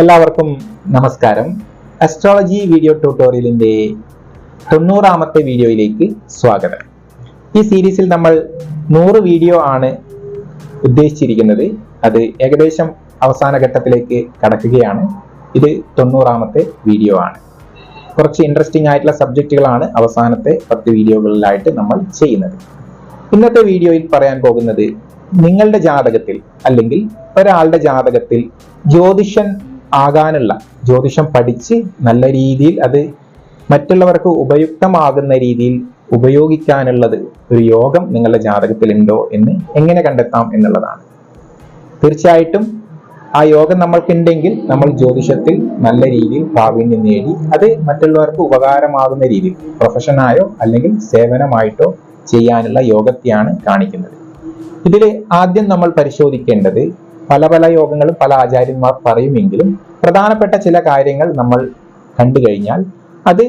എല്ലാവർക്കും നമസ്കാരം. Astrology video ട്യൂട്ടോറിയലിന്റെ തൊണ്ണൂറാമത്തെ വീഡിയോയിലേക്ക് സ്വാഗതം. ഈ സീരീസിൽ നമ്മൾ നൂറ് വീഡിയോ ആണ് ഉദ്ദേശിച്ചിരിക്കുന്നത്. അത് ഏകദേശം അവസാന ഘട്ടത്തിലേക്ക് കടക്കുകയാണ്. ഇത് തൊണ്ണൂറാമത്തെ വീഡിയോ ആണ്. കുറച്ച് ഇൻട്രസ്റ്റിംഗ് ആയിട്ടുള്ള സബ്ജക്റ്റുകളാണ് അവസാനത്തെ പത്ത് വീഡിയോകളിലായിട്ട് നമ്മൾ ചെയ്യുന്നത്. ഇന്നത്തെ വീഡിയോയിൽ പറയാൻ പോകുന്നത് നിങ്ങളുടെ ജാതകത്തിൽ അല്ലെങ്കിൽ ഒരാളുടെ ജാതകത്തിൽ ജ്യോതിഷൻ ആകാനുള്ള ജ്യോതിഷം പഠിച്ച് നല്ല രീതിയിൽ അത് മറ്റുള്ളവർക്ക് ഉപയുക്തമാകുന്ന രീതിയിൽ ഉപയോഗിക്കാനുള്ളത് ഒരു യോഗം നിങ്ങളുടെ ജാതകത്തിലുണ്ടോ എന്ന് എങ്ങനെ കണ്ടെത്താം എന്നുള്ളതാണ്. തീർച്ചയായിട്ടും ആ യോഗം നമ്മൾക്കുണ്ടെങ്കിൽ നമ്മൾ ജ്യോതിഷത്തിൽ നല്ല രീതിയിൽ പ്രാവീണ്യം നേടി അത് മറ്റുള്ളവർക്ക് ഉപകാരമാകുന്ന രീതിയിൽ പ്രൊഫഷനായോ അല്ലെങ്കിൽ സേവനമായിട്ടോ ചെയ്യാനുള്ള യോഗത്തെയാണ് കാണിക്കുന്നത്. ഇതിൽ ആദ്യം നമ്മൾ പരിശോധിക്കേണ്ടത് പല പല യോഗങ്ങളും പല ആചാര്യന്മാർ പറയുമെങ്കിലും പ്രധാനപ്പെട്ട ചില കാര്യങ്ങൾ നമ്മൾ കണ്ടു കഴിഞ്ഞാൽ അത്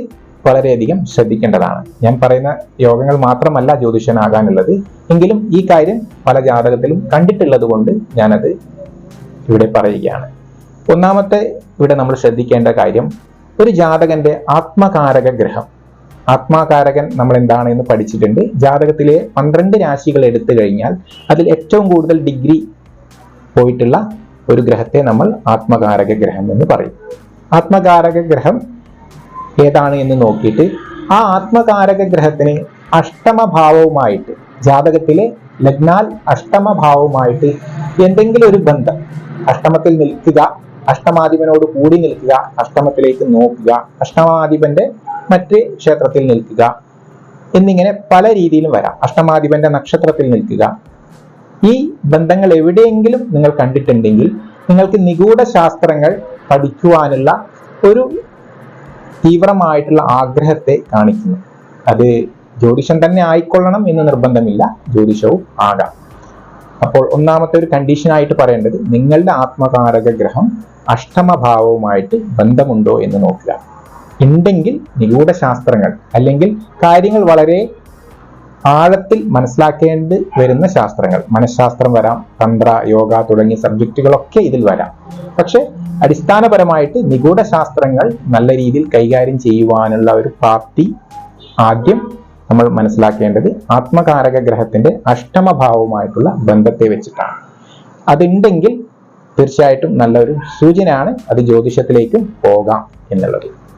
വളരെയധികം ശ്രദ്ധിക്കേണ്ടതാണ്. ഞാൻ പറയുന്ന യോഗങ്ങൾ മാത്രമല്ല ജ്യോതിഷനാകാനുള്ളത്. എങ്കിലും ഈ കാര്യം പല ജാതകത്തിലും കണ്ടിട്ടുള്ളത് കൊണ്ട് ഞാനത് ഇവിടെ പറയുകയാണ്. ഒന്നാമത്തെ ഇവിടെ നമ്മൾ ശ്രദ്ധിക്കേണ്ട കാര്യം ഒരു ജാതകന്റെ ആത്മകാരക ഗ്രഹം. ആത്മാകാരകൻ നമ്മൾ എന്താണ് എന്ന് പഠിച്ചിട്ടുണ്ട്. ജാതകത്തിലെ പന്ത്രണ്ട് രാശികൾ എടുത്തു കഴിഞ്ഞാൽ അതിൽ ഏറ്റവും കൂടുതൽ ഡിഗ്രി പോയിട്ടുള്ള ഒരു ഗ്രഹത്തെ നമ്മൾ ആത്മകാരക ഗ്രഹം എന്ന് പറയും. ആത്മകാരക ഗ്രഹം ഏതാണ് എന്ന് നോക്കിയിട്ട് ആ ആത്മകാരക ഗ്രഹത്തിന് അഷ്ടമഭാവവുമായിട്ട് ജാതകത്തിലെ ലഗ്നാൽ അഷ്ടമഭാവവുമായിട്ട് എന്തെങ്കിലും ഒരു ബന്ധം അഷ്ടമത്തിൽ നിൽക്കുക അഷ്ടമാധിപനോട് കൂടി നിൽക്കുക അഷ്ടമത്തിലേക്ക് നോക്കുക അഷ്ടമാധിപന്റെ മറ്റ് ക്ഷേത്രത്തിൽ നിൽക്കുക എന്നിങ്ങനെ പല രീതിയിലും വരാം. അഷ്ടമാധിപന്റെ നക്ഷത്രത്തിൽ നിൽക്കുക ഈ ബന്ധങ്ങൾ എവിടെയെങ്കിലും നിങ്ങൾ കണ്ടിട്ടുണ്ടെങ്കിൽ നിങ്ങൾക്ക് നിഗൂഢ ശാസ്ത്രങ്ങൾ പഠിക്കുവാനുള്ള ഒരു തീവ്രമായിട്ടുള്ള ആഗ്രഹത്തെ കാണിക്കുന്നു. അത് ജ്യോതിഷം തന്നെ ആയിക്കൊള്ളണം എന്ന് നിർബന്ധമില്ല. ജ്യോതിഷവും ആകാം. അപ്പോൾ ഒന്നാമത്തെ ഒരു കണ്ടീഷൻ ആയിട്ട് പറയേണ്ടത് നിങ്ങളുടെ ആത്മകാരക ഗ്രഹം അഷ്ടമഭാവവുമായിട്ട് ബന്ധമുണ്ടോ എന്ന് നോക്കുക. ഉണ്ടെങ്കിൽ നിഗൂഢ ശാസ്ത്രങ്ങൾ അല്ലെങ്കിൽ കാര്യങ്ങൾ വളരെ ആഴത്തിൽ മനസ്സിലാക്കേണ്ടി വരുന്ന ശാസ്ത്രങ്ങൾ. മനഃശാസ്ത്രം വരാം തന്ത്ര യോഗ തുടങ്ങിയ സബ്ജക്റ്റുകളൊക്കെ ഇതിൽ വരാം. പക്ഷെ അടിസ്ഥാനപരമായിട്ട് നിഗൂഢ ശാസ്ത്രങ്ങൾ നല്ല രീതിയിൽ കൈകാര്യം ചെയ്യുവാനുള്ള ഒരു പ്രാപ്തി ആദ്യം നമ്മൾ മനസ്സിലാക്കേണ്ടത് ആത്മകാരക ഗ്രഹത്തിന്റെ അഷ്ടമഭാവവുമായിട്ടുള്ള ബന്ധത്തെ വെച്ചിട്ടാണ്. അതുണ്ടെങ്കിൽ തീർച്ചയായിട്ടും നല്ലൊരു സൂചനയാണ് അത് ജ്യോതിഷത്തിലേക്കും പോകാം എന്നുള്ളത്.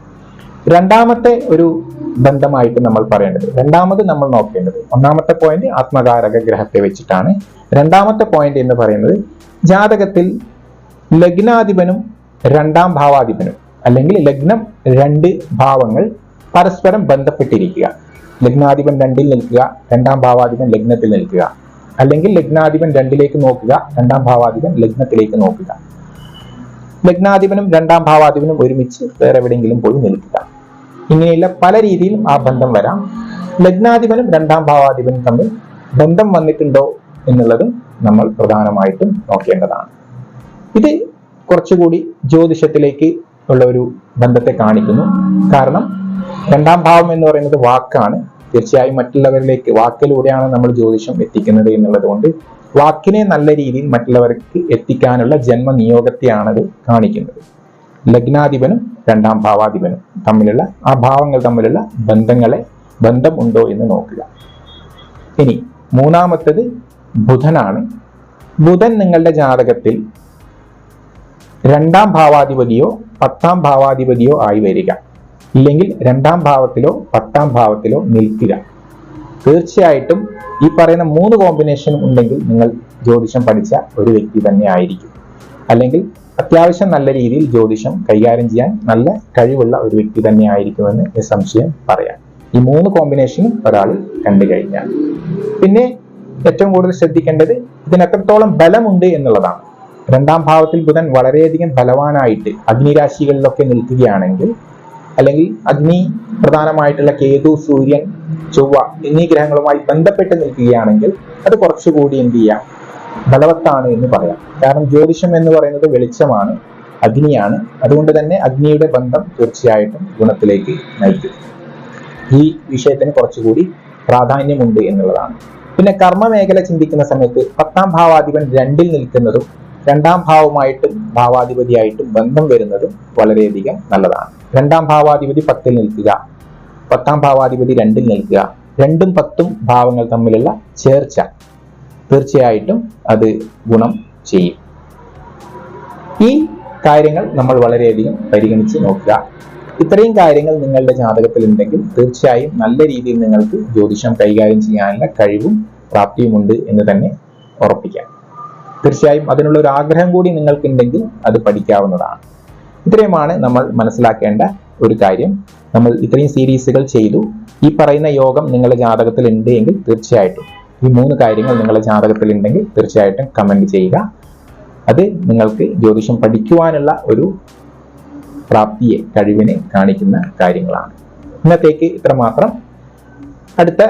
രണ്ടാമത്തെ ഒരു ബന്ധമായിട്ട് നമ്മൾ പറയേണ്ടത് രണ്ടാമത് നമ്മൾ നോക്കേണ്ടത് ഒന്നാമത്തെ പോയിന്റ് ആത്മകാരക ഗ്രഹത്തെ വെച്ചിട്ടാണ്. രണ്ടാമത്തെ പോയിന്റ് എന്ന് പറയുന്നത് ജാതകത്തിൽ ലഗ്നാധിപനും രണ്ടാം ഭാവാധിപനും അല്ലെങ്കിൽ ലഗ്നം രണ്ട് ഭാവങ്ങൾ പരസ്പരം ബന്ധപ്പെട്ടിരിക്കുക. ലഗ്നാധിപൻ രണ്ടിൽ നിൽക്കുക രണ്ടാം ഭാവാധിപൻ ലഗ്നത്തിൽ നിൽക്കുക. അല്ലെങ്കിൽ ലഗ്നാധിപൻ രണ്ടിലേക്ക് നോക്കുക രണ്ടാം ഭാവാധിപൻ ലഗ്നത്തിലേക്ക് നോക്കുക. ലഗ്നാധിപനും രണ്ടാം ഭാവാധിപനും ഒരുമിച്ച് വേറെ എവിടെയെങ്കിലും പോയി നിൽക്കുക. ഇങ്ങനെയുള്ള പല രീതിയിലും ആ ബന്ധം വരാം. ലഗ്നാധിപനും രണ്ടാം ഭാവാധിപനും തമ്മിൽ ബന്ധം വന്നിട്ടുണ്ടോ എന്നുള്ളത് നമ്മൾ പ്രധാനമായിട്ടും നോക്കേണ്ടതാണ്. ഇത് കുറച്ചുകൂടി ജ്യോതിഷത്തിലേക്ക് ഉള്ള ഒരു ബന്ധത്തെ കാണിക്കുന്നു. കാരണം രണ്ടാം ഭാവം എന്ന് പറയുന്നത് വാക്കാണ്. തീർച്ചയായും മറ്റുള്ളവരിലേക്ക് വാക്കിലൂടെയാണ് നമ്മൾ ജ്യോതിഷം എത്തിക്കുന്നത് എന്നുള്ളത് കൊണ്ട് വാക്കിനെ നല്ല രീതിയിൽ മറ്റുള്ളവർക്ക് എത്തിക്കാനുള്ള ജന്മനിയോഗത്തെയാണത് കാണിക്കുന്നത്. ലഗ്നാധിപനും രണ്ടാം ഭാവാധിപനും തമ്മിലുള്ള ആ ഭാവങ്ങൾ തമ്മിലുള്ള ബന്ധങ്ങളെ ബന്ധം ഉണ്ടോ എന്ന് നോക്കുക. ഇനി മൂന്നാമത്തത് ബുധനാണ്. ബുധൻ നിങ്ങളുടെ ജാതകത്തിൽ രണ്ടാം ഭാവാധിപതിയോ പത്താം ഭാവാധിപതിയോ ആയി വരിക. ഇല്ലെങ്കിൽ രണ്ടാം ഭാവത്തിലോ പത്താം ഭാവത്തിലോ നിൽക്കുക. തീർച്ചയായിട്ടും ഈ പറയുന്ന മൂന്ന് കോമ്പിനേഷൻ ഉണ്ടെങ്കിൽ നിങ്ങൾ ജ്യോതിഷം പഠിച്ച ഒരു വ്യക്തി തന്നെ ആയിരിക്കും. അല്ലെങ്കിൽ അത്യാവശ്യം നല്ല രീതിയിൽ ജ്യോതിഷം കൈകാര്യം ചെയ്യാൻ നല്ല കഴിവുള്ള ഒരു വ്യക്തി തന്നെ ആയിരിക്കുമെന്ന് നിസ്സംശയം പറയാം. ഈ മൂന്ന് കോമ്പിനേഷനും ഒരാൾ കണ്ടു കഴിഞ്ഞാൽ. പിന്നെ ഏറ്റവും കൂടുതൽ ശ്രദ്ധിക്കേണ്ടത് ഇതിന് എത്രത്തോളം ബലമുണ്ട് എന്നുള്ളതാണ്. രണ്ടാം ഭാവത്തിൽ ബുധൻ വളരെയധികം ബലവാനായിട്ട് അഗ്നിരാശികളിലൊക്കെ നിൽക്കുകയാണെങ്കിൽ അല്ലെങ്കിൽ അഗ്നി പ്രധാനമായിട്ടുള്ള കേതു സൂര്യൻ ചൊവ്വ എന്നീ ഗ്രഹങ്ങളുമായി ബന്ധപ്പെട്ട് നിൽക്കുകയാണെങ്കിൽ അത് കുറച്ചുകൂടി എന്ത് ചെയ്യാം? ബലവത്താണ് എന്ന് പറയാം. കാരണം ജ്യോതിഷം എന്ന് പറയുന്നത് വെളിച്ചമാണ് അഗ്നിയാണ്. അതുകൊണ്ട് തന്നെ അഗ്നിയുടെ ബന്ധം തീർച്ചയായിട്ടും ഗുണത്തിലേക്ക് നയിക്കും. ഈ വിഷയത്തിന് കുറച്ചുകൂടി പ്രാധാന്യമുണ്ട് എന്നുള്ളതാണ്. പിന്നെ കർമ്മ മേഖല ചിന്തിക്കുന്ന സമയത്ത് പത്താം ഭാവാധിപൻ രണ്ടിൽ നിൽക്കുന്നതും രണ്ടാം ഭാവമായിട്ടും ഭാവാധിപതിയായിട്ടും ബന്ധം വരുന്നതും വളരെയധികം നല്ലതാണ്. രണ്ടാം ഭാവാധിപതി പത്തിൽ നിൽക്കുക പത്താം ഭാവാധിപതി രണ്ടിൽ നിൽക്കുക രണ്ടും പത്തും ഭാവങ്ങൾ തമ്മിലുള്ള ചേർച്ച തീർച്ചയായിട്ടും അത് ഗുണം ചെയ്യും. ഈ കാര്യങ്ങൾ നമ്മൾ വളരെയധികം പരിഗണിച്ച് നോക്കുക. ഇത്രയും കാര്യങ്ങൾ നിങ്ങളുടെ ജാതകത്തിൽ ഉണ്ടെങ്കിൽ തീർച്ചയായും നല്ല രീതിയിൽ നിങ്ങൾക്ക് ജ്യോതിഷം കൈകാര്യം ചെയ്യാനുള്ള കഴിവും പ്രാപ്തിയുമുണ്ട് എന്ന് തന്നെ ഉറപ്പിക്കാം. തീർച്ചയായും അതിനുള്ള ഒരു ആഗ്രഹം കൂടി നിങ്ങൾക്കുണ്ടെങ്കിൽ അത് പഠിക്കാവുന്നതാണ്. ഇത്രയുമാണ് നമ്മൾ മനസ്സിലാക്കേണ്ട ഒരു കാര്യം. നമ്മൾ ഇത്രയും സീരീസുകൾ ചെയ്തു. ഈ പറയുന്ന യോഗം നിങ്ങളുടെ ജാതകത്തിൽ ഉണ്ട് എങ്കിൽ തീർച്ചയായിട്ടും ഈ മൂന്ന് കാര്യങ്ങൾ നിങ്ങളുടെ ജാതകത്തിൽ ഉണ്ടെങ്കിൽ തീർച്ചയായിട്ടും കമന്റ് ചെയ്യുക. അത് നിങ്ങൾക്ക് ജ്യോതിഷം പഠിക്കുവാനുള്ള ഒരു പ്രാപ്തിയെ കഴിവിനെ കാണിക്കുന്ന കാര്യങ്ങളാണ്. ഇന്നത്തേക്ക് ഇത്രമാത്രം. അടുത്ത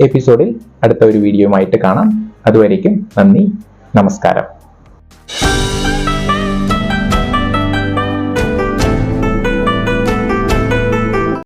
എപ്പിസോഡിൽ അടുത്ത ഒരു വീഡിയോയുമായിട്ട് കാണാം. അതുവരേക്കും നന്ദി നമസ്കാരം.